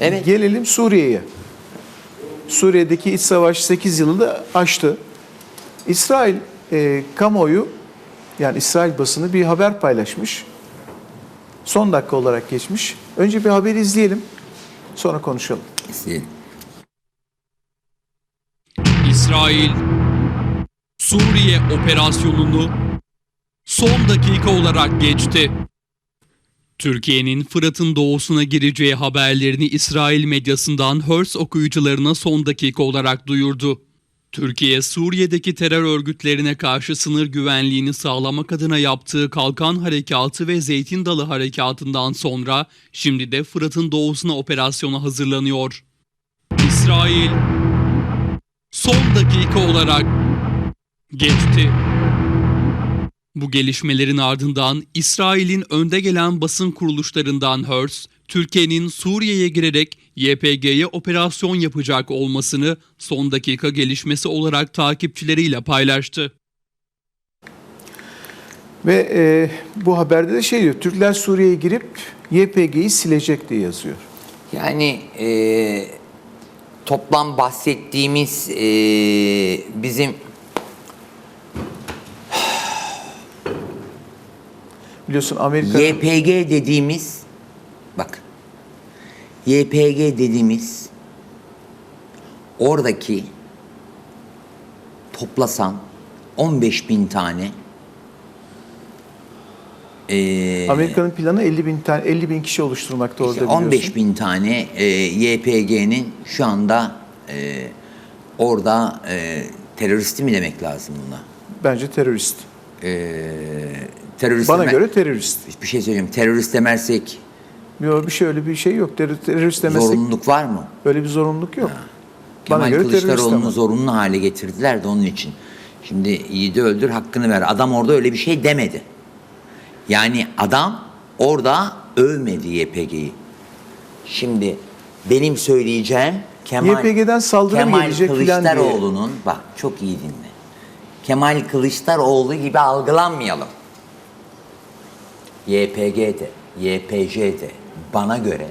Evet. Gelelim Suriye'ye. Suriye'deki iç savaş 8 yılı da aştı. İsrail e, kamuoyu yani İsrail basını bir haber paylaşmış. Son dakika olarak geçmiş. Önce bir haberi izleyelim. Sonra konuşalım. İzleyelim. İsrail Suriye operasyonunu son dakika olarak geçti. Türkiye'nin Fırat'ın doğusuna gireceği haberlerini İsrail medyasından Hörs okuyucularına son dakika olarak duyurdu. Türkiye, Suriye'deki terör örgütlerine karşı sınır güvenliğini sağlamak adına yaptığı Kalkan Harekatı ve Zeytin Dalı Harekatı'ndan sonra şimdi de Fırat'ın doğusuna operasyona hazırlanıyor. İsrail son dakika olarak geçti. Bu gelişmelerin ardından İsrail'in önde gelen basın kuruluşlarından Hörs, Türkiye'nin Suriye'ye girerek YPG'ye operasyon yapacak olmasını son dakika gelişmesi olarak takipçileriyle paylaştı. Ve e, bu haberde de şey diyor. Türkler Suriye'ye girip YPG'yi silecek diye yazıyor. Yani e, toplam bahsettiğimiz e, bizim Biliyorsun Amerika YPG dediğimiz bak YPG dediğimiz oradaki toplasan 15 bin tane e, Amerika'nın planı 50 bin tane 50 bin kişi oluşturmakta orada İşte biliyorsun. 15 bin tane e, YPG'nin şu anda e, orada e, teröristi mi demek lazım buna? Bence terörist. E, terörist Bana göre terörist. bir şey söyleyeyim. Terörist demezsek Yok bir şey öyle bir şey yok. Terör, terörist demesek zorunluluk var mı? öyle bir zorunluluk yok. Bana Kemal göre terörist Kılıçdaroğlu'nu zorunlu hale getirdiler de onun için. Şimdi yiğidi öldür hakkını ver. Adam orada öyle bir şey demedi. Yani adam orada övmedi YPG'yi. Şimdi benim söyleyeceğim Kemal, YPG'den saldırı Kemal gelecek. Kılıçdaroğlu'nun bak çok iyi dinle. Kemal Kılıçdaroğlu gibi algılanmayalım. YPG'de, YPJ'de bana göre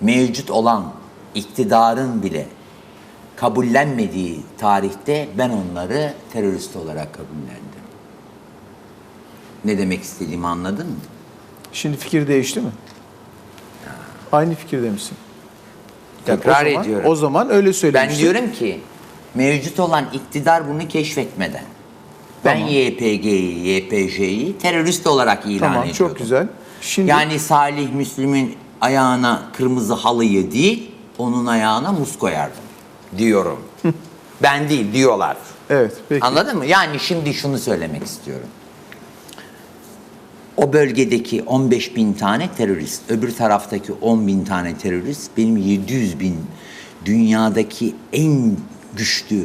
mevcut olan iktidarın bile kabullenmediği tarihte ben onları terörist olarak kabullendim. Ne demek istediğimi anladın mı? Şimdi fikir değişti mi? Aynı fikirde misin? Yani Tekrar o zaman, ediyorum. O zaman öyle Ben söylemiştin. diyorum ki mevcut olan iktidar bunu keşfetmeden ben Tamam. YPG'yi, YPJ'yi terörist olarak ilan Tamam ediyordum. çok güzel. Şimdi Yani Salih Müslüm'ün ayağına kırmızı halıyı değil, onun ayağına muz koyardım diyorum. ben değil diyorlar. evet peki. Anladın mı? Yani şimdi şunu söylemek istiyorum. O bölgedeki 15 bin tane terörist, öbür taraftaki 10 bin tane terörist, benim 700 bin dünyadaki en güçlü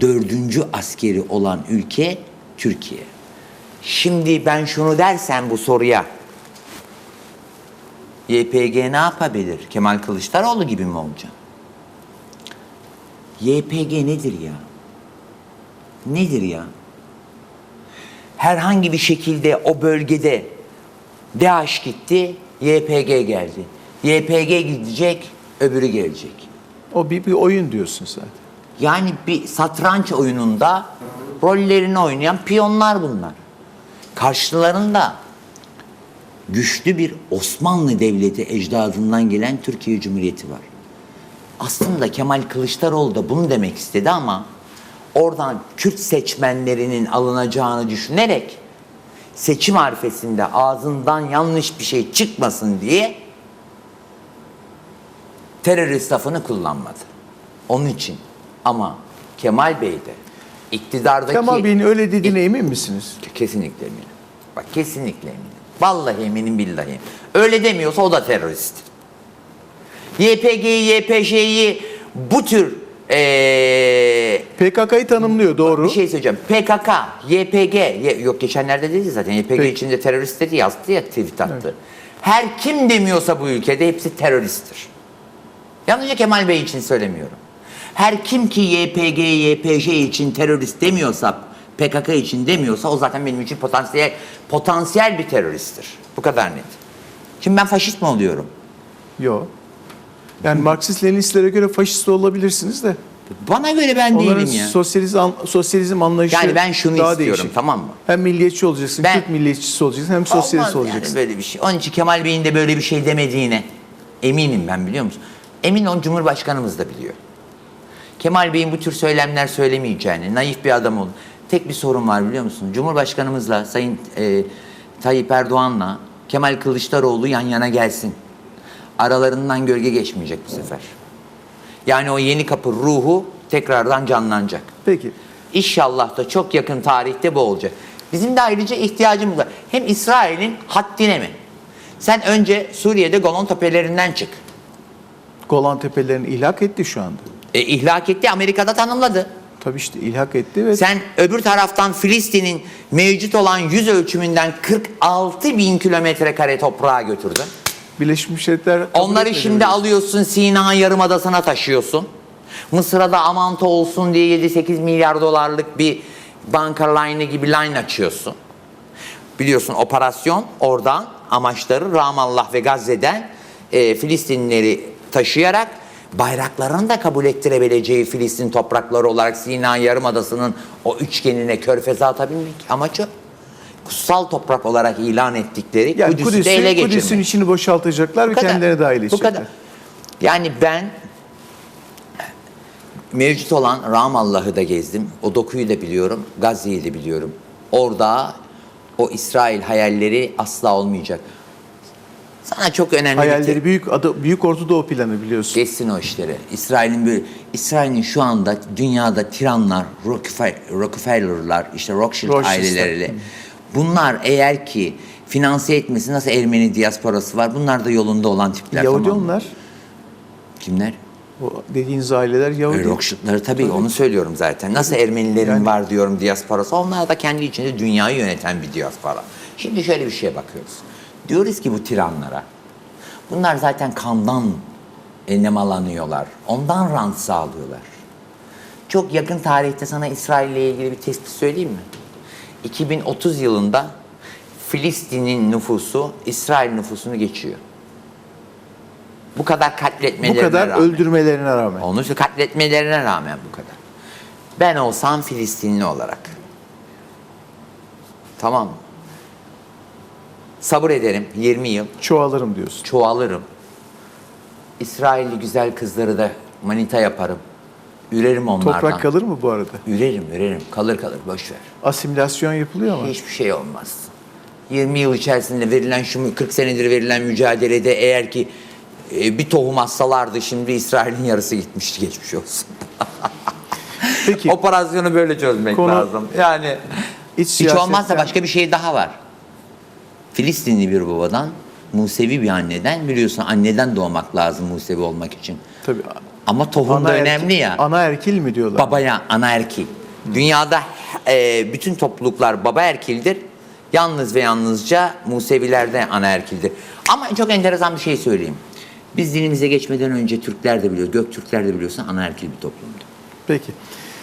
dördüncü askeri olan ülke Türkiye. Şimdi ben şunu dersem bu soruya, YPG ne yapabilir? Kemal Kılıçdaroğlu gibi mi olacak? YPG nedir ya? Nedir ya? Herhangi bir şekilde o bölgede DAEŞ gitti, YPG geldi. YPG gidecek, öbürü gelecek. O bir, bir oyun diyorsun zaten. Yani bir satranç oyununda rollerini oynayan piyonlar bunlar. Karşılarında güçlü bir Osmanlı Devleti ecdadından gelen Türkiye Cumhuriyeti var. Aslında Kemal Kılıçdaroğlu da bunu demek istedi ama oradan Kürt seçmenlerinin alınacağını düşünerek seçim arifesinde ağzından yanlış bir şey çıkmasın diye terörist lafını kullanmadı. Onun için ama Kemal Bey de iktidardaki... Kemal Bey'in öyle dediğine emin misiniz? Kesinlikle eminim. Bak kesinlikle eminim. Vallahi eminim billahi. Öyle demiyorsa o da terörist. YPG'yi, YPJ'yi bu tür eee PKK'yı tanımlıyor doğru. bir şey söyleyeceğim. PKK, YPG, yok geçenlerde dedi zaten YPG Peki. içinde terörist dedi yazdı ya tweet attı. Her kim demiyorsa bu ülkede hepsi teröristtir. Yalnızca Kemal Bey için söylemiyorum. Her kim ki YPG, YPJ için terörist demiyorsa, PKK için demiyorsa o zaten benim için potansiyel potansiyel bir teröristtir. Bu kadar net. Şimdi ben faşist mi oluyorum? Yok. Yani Marksist Leninistlere göre faşist olabilirsiniz de. Bana göre ben Onların değilim ya. sosyalizm, sosyalizm anlayışı Yani ben şunu daha istiyorum değişik. tamam mı? Hem milliyetçi olacaksın, Ben- Kürt milliyetçisi olacaksın hem sosyalist Olmaz olacaksın. Yani böyle bir şey. Onun için Kemal Bey'in de böyle bir şey demediğine eminim ben biliyor musun? Emin ol Cumhurbaşkanımız da biliyor. Kemal Bey'in bu tür söylemler söylemeyeceğini, naif bir adam olun. Tek bir sorun var biliyor musun? Cumhurbaşkanımızla Sayın e, Tayyip Erdoğan'la Kemal Kılıçdaroğlu yan yana gelsin. Aralarından gölge geçmeyecek bu sefer. Yani o yeni kapı ruhu tekrardan canlanacak. Peki. İnşallah da çok yakın tarihte bu olacak. Bizim de ayrıca ihtiyacımız var. Hem İsrail'in haddine mi? Sen önce Suriye'de Golan tepelerinden çık. Golan Tepelerini ilhak etti şu anda. E, ihlak etti, Amerika'da tanımladı. Tabii işte ilhak etti ve Sen öbür taraftan Filistin'in mevcut olan yüz ölçümünden 46 bin kilometre kare toprağa götürdün. Birleşmiş Milletler Onları şimdi alıyorsun Sina Yarımadası'na taşıyorsun. Mısır'a da amanta olsun diye 7-8 milyar dolarlık bir banka line gibi line açıyorsun. Biliyorsun operasyon oradan amaçları Ramallah ve Gazze'den e, Filistinlileri taşıyarak bayraklarını da kabul ettirebileceği Filistin toprakları olarak Sina Yarımadası'nın o üçgenine körfeze atabilmek amacı. Kutsal toprak olarak ilan ettikleri yani Kudüs'ü Kudüs'ün, de ele geçirmek. Kudüs'ün içini boşaltacaklar ve Bu kadar. kendilerine dahil Bu kadar. Yani ben mevcut olan Ramallah'ı da gezdim. O dokuyu da biliyorum. Gazze'yi de biliyorum. Orada o İsrail hayalleri asla olmayacak. Sana çok önemli bir Hayalleri büyük adı, büyük Orta Doğu planı biliyorsun. Geçsin o işleri. İsrail'in böyle İsrail'in şu anda dünyada tiranlar, Rockefe- Rockefeller'lar, işte Rothschild aileleriyle bunlar eğer ki finanse etmesi nasıl Ermeni diasporası var. Bunlar da yolunda olan tipler. Yahudi tamam mı? onlar. Kimler? O dediğiniz aileler Yahudi. E, Rothschild'ları tabii onu söylüyorum zaten. Nasıl Ermenilerin Yani- var diyorum diasporası. Onlar da kendi içinde dünyayı yöneten bir diaspora. Şimdi şöyle bir şeye bakıyoruz. Diyoruz ki bu tiranlara. Bunlar zaten kandan nemalanıyorlar. Ondan rant sağlıyorlar. Çok yakın tarihte sana İsrail ile ilgili bir tespit söyleyeyim mi? 2030 yılında Filistin'in nüfusu İsrail nüfusunu geçiyor. Bu kadar Bu katletmelerine kadar rağmen. öldürmelerine rağmen. Onu katletmelerine rağmen bu kadar. Ben olsam Filistinli olarak. Tamam mı? Sabır ederim 20 yıl. Çoğalırım diyorsun. Çoğalırım. İsrailli güzel kızları da manita yaparım. Ürerim onlardan. Toprak kalır mı bu arada? Ürerim, ürerim. Kalır kalır, boş ver. Asimilasyon yapılıyor mu? Hiçbir şey olmaz. 20 yıl içerisinde verilen şu 40 senedir verilen mücadelede eğer ki e, bir tohum atsalardı şimdi İsrail'in yarısı gitmişti geçmiş olsun. Peki Operasyonu böyle çözmek Konu- lazım. Yani iç hiç siyasetten- olmazsa başka bir şey daha var. Filistinli bir babadan, Musevi bir anneden biliyorsun anneden doğmak lazım Musevi olmak için. tabii Ama tohum da önemli ya. Ana erkil mi diyorlar? Babaya ana erkil. Dünyada e, bütün topluluklar baba erkildir. Yalnız ve yalnızca Musevilerde ana erkildir. Ama çok enteresan bir şey söyleyeyim. Biz dinimize geçmeden önce Türkler de biliyor, Göktürkler de biliyorsun ana erkil bir toplumdu. Peki.